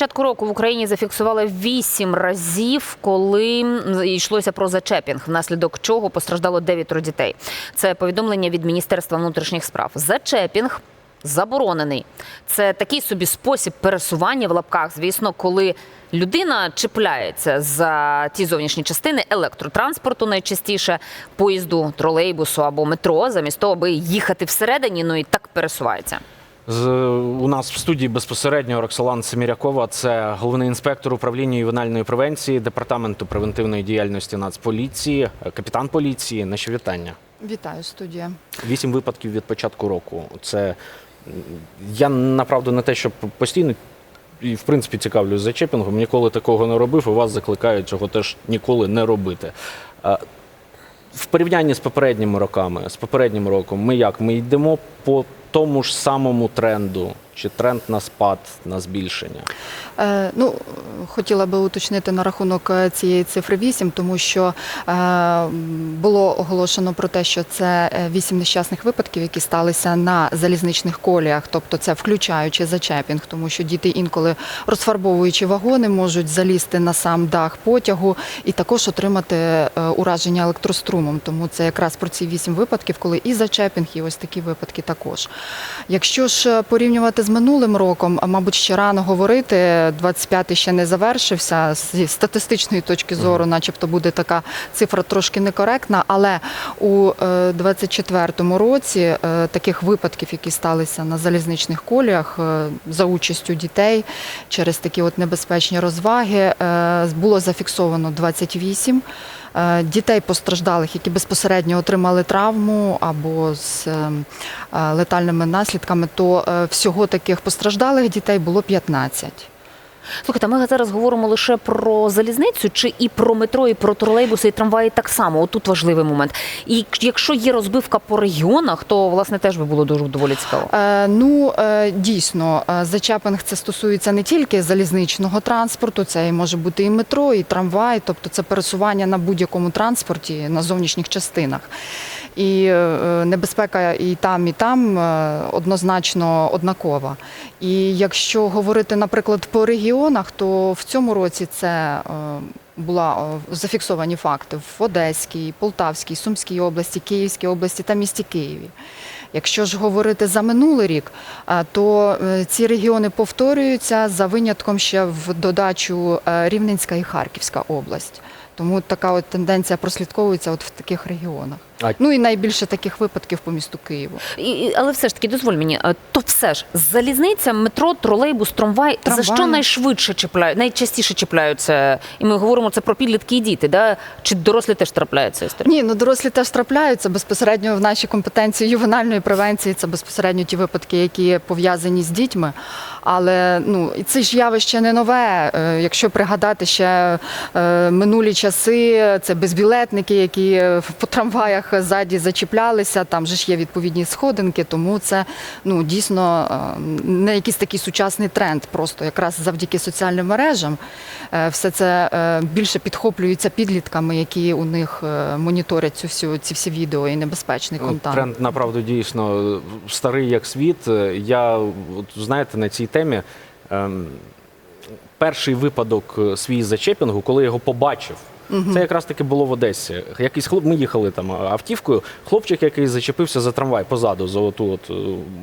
початку року в Україні зафіксували вісім разів, коли йшлося про зачепінг, внаслідок чого постраждало дев'ятеро дітей. Це повідомлення від Міністерства внутрішніх справ. Зачепінг заборонений. Це такий собі спосіб пересування в лапках, звісно, коли людина чіпляється за ті зовнішні частини електротранспорту, найчастіше поїзду, тролейбусу або метро, замість того, аби їхати всередині, ну і так пересувається. У нас в студії безпосередньо Роксолан Семірякова, це головний інспектор управління ювенальної превенції департаменту превентивної діяльності Нацполіції, капітан поліції. Наші вітання. Вітаю, студія. Вісім випадків від початку року. Це я направду не те, що постійно і в принципі цікавлюсь зачепінгом. Ніколи такого не робив. І вас закликають цього теж ніколи не робити. В порівнянні з попередніми роками, з попереднім роком, ми як? Ми йдемо по тому ж самому тренду, чи тренд на спад, на збільшення? Е, ну, хотіла би уточнити на рахунок е, цієї цифри 8, тому що е, було оголошено про те, що це е, 8 нещасних випадків, які сталися на залізничних коліях, тобто це включаючи зачепінг, тому що діти інколи розфарбовуючи вагони, можуть залізти на сам дах потягу і також отримати е, ураження електрострумом. Тому це якраз про ці 8 випадків, коли і зачепінг, і ось такі випадки також. Якщо ж е, порівнювати з минулим роком, а мабуть ще рано говорити, 25-й ще не завершився. Зі статистичної точки зору, начебто, буде така цифра трошки некоректна, але у е, 24-му році е, таких випадків, які сталися на залізничних коліях е, за участю дітей через такі от небезпечні розваги, е, було зафіксовано 28. Е, Дітей постраждалих, які безпосередньо отримали травму або з е, е, летальними наслідками, то всього таких постраждалих дітей було 15. Слухайте, ми зараз говоримо лише про залізницю, чи і про метро, і про тролейбуси, і трамваї так само. Отут важливий момент. І якщо є розбивка по регіонах, то власне теж би було дуже доволі цікаво. Е, ну е, дійсно, е, зачепинг це стосується не тільки залізничного транспорту, це і може бути і метро, і трамвай, тобто це пересування на будь-якому транспорті на зовнішніх частинах. І е, небезпека і там, і там е, однозначно однакова. І якщо говорити, наприклад, по регіонах, то в цьому році це е, була зафіксовані факти в Одеській, Полтавській, Сумській області, Київській області та місті Києві. Якщо ж говорити за минулий рік, то ці регіони повторюються за винятком ще в додачу Рівненська і Харківська область. Тому така от тенденція прослідковується от в таких регіонах. А- Ну і найбільше таких випадків по місту Києву. І, але все ж таки, дозволь мені, е, то все ж залізниця, метро, тролейбус, трамвай, Трамвай. за що найшвидше чіпляють, найчастіше чіпляються? І ми говоримо це про підлітки і діти, да? чи дорослі теж трапляються? Ні, ну дорослі теж трапляються безпосередньо в нашій компетенції ювенальної превенції. Це безпосередньо ті випадки, які пов'язані з дітьми. Але ну і це ж явище не нове. Е, Якщо пригадати ще е, минулі часи, це безбілетники, які по трамваях ззаді зачіплялися. Там же ж є відповідні сходинки, тому це ну дійсно е, не якийсь такий сучасний тренд. Просто якраз завдяки соціальним мережам е, все це е, більше підхоплюється підлітками, які у них моніторять цю всю ці всі відео і небезпечний контент. Тренд направду дійсно старий як світ. Я от, знаєте на цій темі. ем, Перший випадок свій зачепінгу, коли я його побачив. Це якраз таки було в Одесі. Якийсь хлоп, ми їхали там автівкою. Хлопчик, який зачепився за трамвай позаду, за оту от е,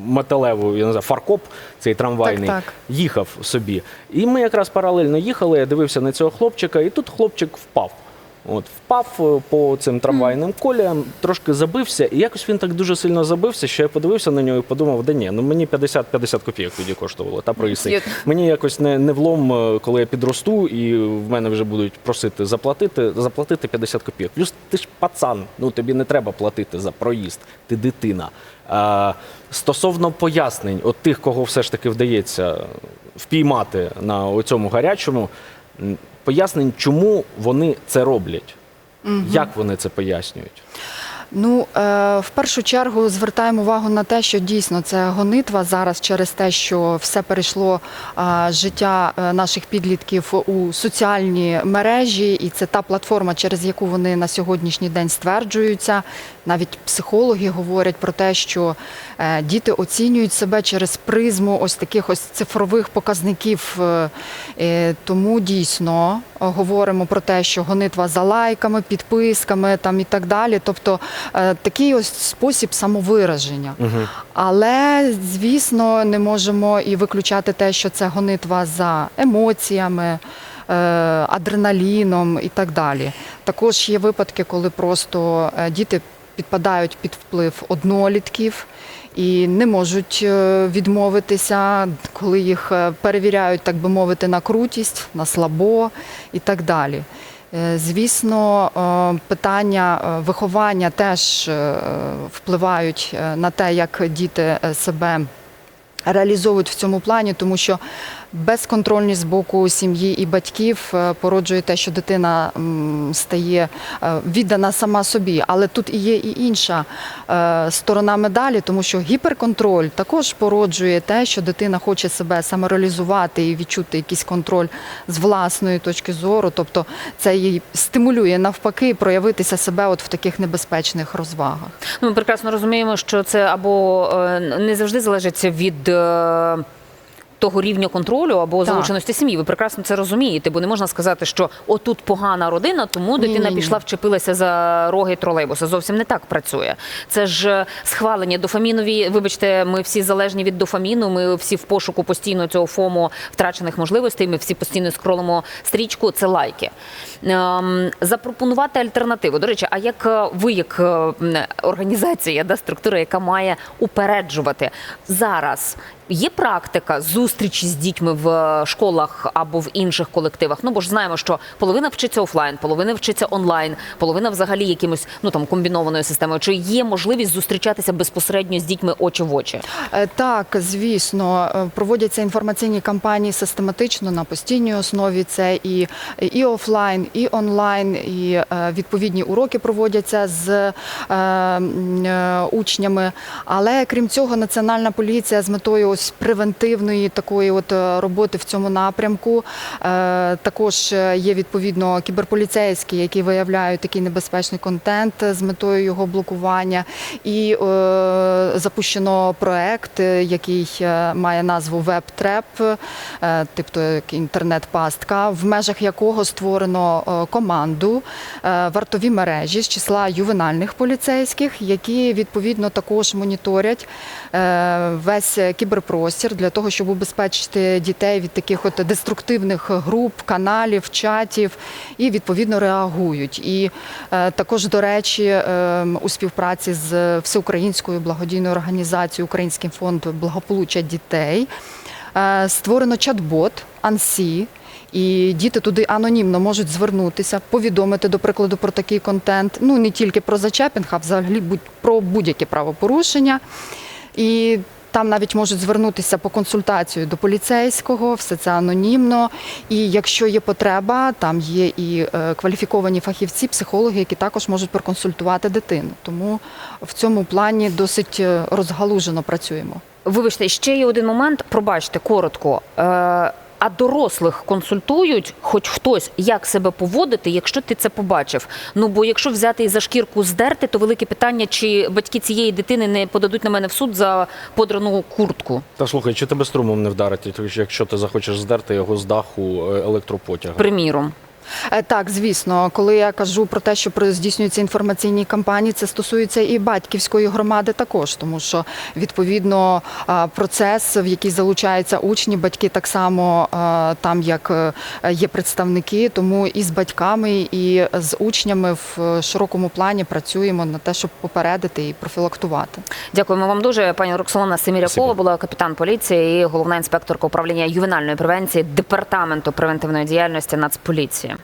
металеву, я не знаю, фаркоп, цей трамвайний, Так, так. їхав собі. І ми якраз паралельно їхали, я дивився на цього хлопчика, і тут хлопчик впав. От, впав е, по цим трамвайним коліям, трошки забився, і якось він так дуже сильно забився, що я подивився на нього і подумав, да ні, ну мені 50-50 копійок тоді коштувало та проїсти. Мені якось не, не влом, е, коли я підросту, і в мене вже будуть просити заплатити, заплатити 50 копійок. Плюс ти ж пацан, ну тобі не треба платити за проїзд, ти дитина. А, стосовно пояснень, от тих, кого все ж таки вдається впіймати на цьому гарячому, пояснень, чому вони це роблять. Як вони це пояснюють? Ну, е, в першу чергу звертаємо увагу на те, що дійсно це гонитва зараз через те, що все перейшло е, життя е, наших підлітків у соціальні мережі, і це та платформа, через яку вони на сьогоднішній день стверджуються. Навіть психологи говорять про те, що діти оцінюють себе через призму ось таких ось цифрових показників. Тому дійсно говоримо про те, що гонитва за лайками, підписками там і так далі. Тобто е, такий ось спосіб самовираження. Але звісно, не можемо і виключати те, що це гонитва за емоціями. е, Адреналіном і так далі. Також є випадки, коли просто е, діти підпадають під вплив однолітків і не можуть е, відмовитися, коли їх е, перевіряють, так би мовити, на крутість, на слабо і так далі. Е, Звісно, питання виховання теж впливають на те, як діти себе реалізовують в цьому плані, тому що безконтрольність з боку сім'ї і батьків е, породжує те, що дитина стає е, віддана сама собі. Але тут і є і інша е, сторона медалі, тому що гіперконтроль також породжує те, що дитина хоче себе самореалізувати і відчути якийсь контроль з власної точки зору. Тобто це її стимулює навпаки проявитися себе от в таких небезпечних розвагах. Ну, ми прекрасно розуміємо, що це або не завжди залежить від. Того рівня контролю або Так. залученості сім'ї. Ви прекрасно це розумієте, бо не можна сказати, що отут погана родина, тому дитина пішла, вчепилася за роги тролейбуса. Зовсім не так працює. Це ж е, схвалення дофамінові. Вибачте, ми всі залежні від дофаміну. Ми всі в пошуку постійно цього фому втрачених можливостей. Ми всі постійно скролимо стрічку. Це лайки. Ем, запропонувати альтернативу. До речі, а як е, ви, як е, організація, да, структура, яка має упереджувати зараз? Є практика зустрічі з дітьми в е, школах або в інших колективах. Ну бо ж знаємо, що половина вчиться офлайн, половина вчиться онлайн, половина взагалі якимось ну там комбінованою системою. Чи є можливість зустрічатися безпосередньо з дітьми очі в очі? Е, Так, звісно, е, проводяться інформаційні кампанії систематично на постійній основі. Це і, і офлайн, і онлайн, і відповідні уроки проводяться з е, е, учнями. Але крім цього, національна поліція з метою ось превентивної такої от е, роботи в цьому напрямку е, також е, є відповідно кіберполіцейські, які виявляють такий небезпечний контент з метою його блокування. І запущено проект, який має назву WebTrap, тобто інтернет-пастка, в межах якого створено команду вартові мережі з числа ювенальних поліцейських, які відповідно також моніторять весь кіберпростір для того, щоб убезпечити дітей від таких от деструктивних груп, каналів, чатів і відповідно реагують. І е, також, до речі, е, у співпраці з всеукраїнською благодійною організацією Український фонд благополуччя дітей е, створено чат-бот АНСІ. І діти туди анонімно можуть звернутися, повідомити, до прикладу, про такий контент. Ну не тільки про зачепінг, а взагалі будь- про будь-які правопорушення. І там навіть можуть звернутися по консультацію до поліцейського, все це анонімно. І якщо є потреба, там є і е, кваліфіковані фахівці, психологи, які також можуть проконсультувати дитину. Тому в цьому плані досить е, розгалужено працюємо. Вибачте, ще є один момент. Пробачте коротко. А дорослих консультують, хоч хтось, як себе поводити, якщо ти це побачив. Ну бо якщо взяти і за шкірку здерти, то велике питання, чи батьки цієї дитини не подадуть на мене в суд за подрану куртку. Та слухай, чи тебе струмом не вдарить, якщо ти захочеш здерти його з даху е, електропотяга? Приміром. Е, Так, звісно, коли я кажу про те, що про- здійснюються інформаційні кампанії, це стосується і батьківської громади також, тому що відповідно процес, в який залучаються учні, батьки так само там, як е, є представники, тому і з батьками, і з учнями в широкому плані працюємо на те, щоб попередити і профілактувати. Дякуємо вам дуже. Пані Роксолана Семірякова була капітан поліції і головна інспекторка управління ювенальної превенції департаменту превентивної діяльності Нацполіції.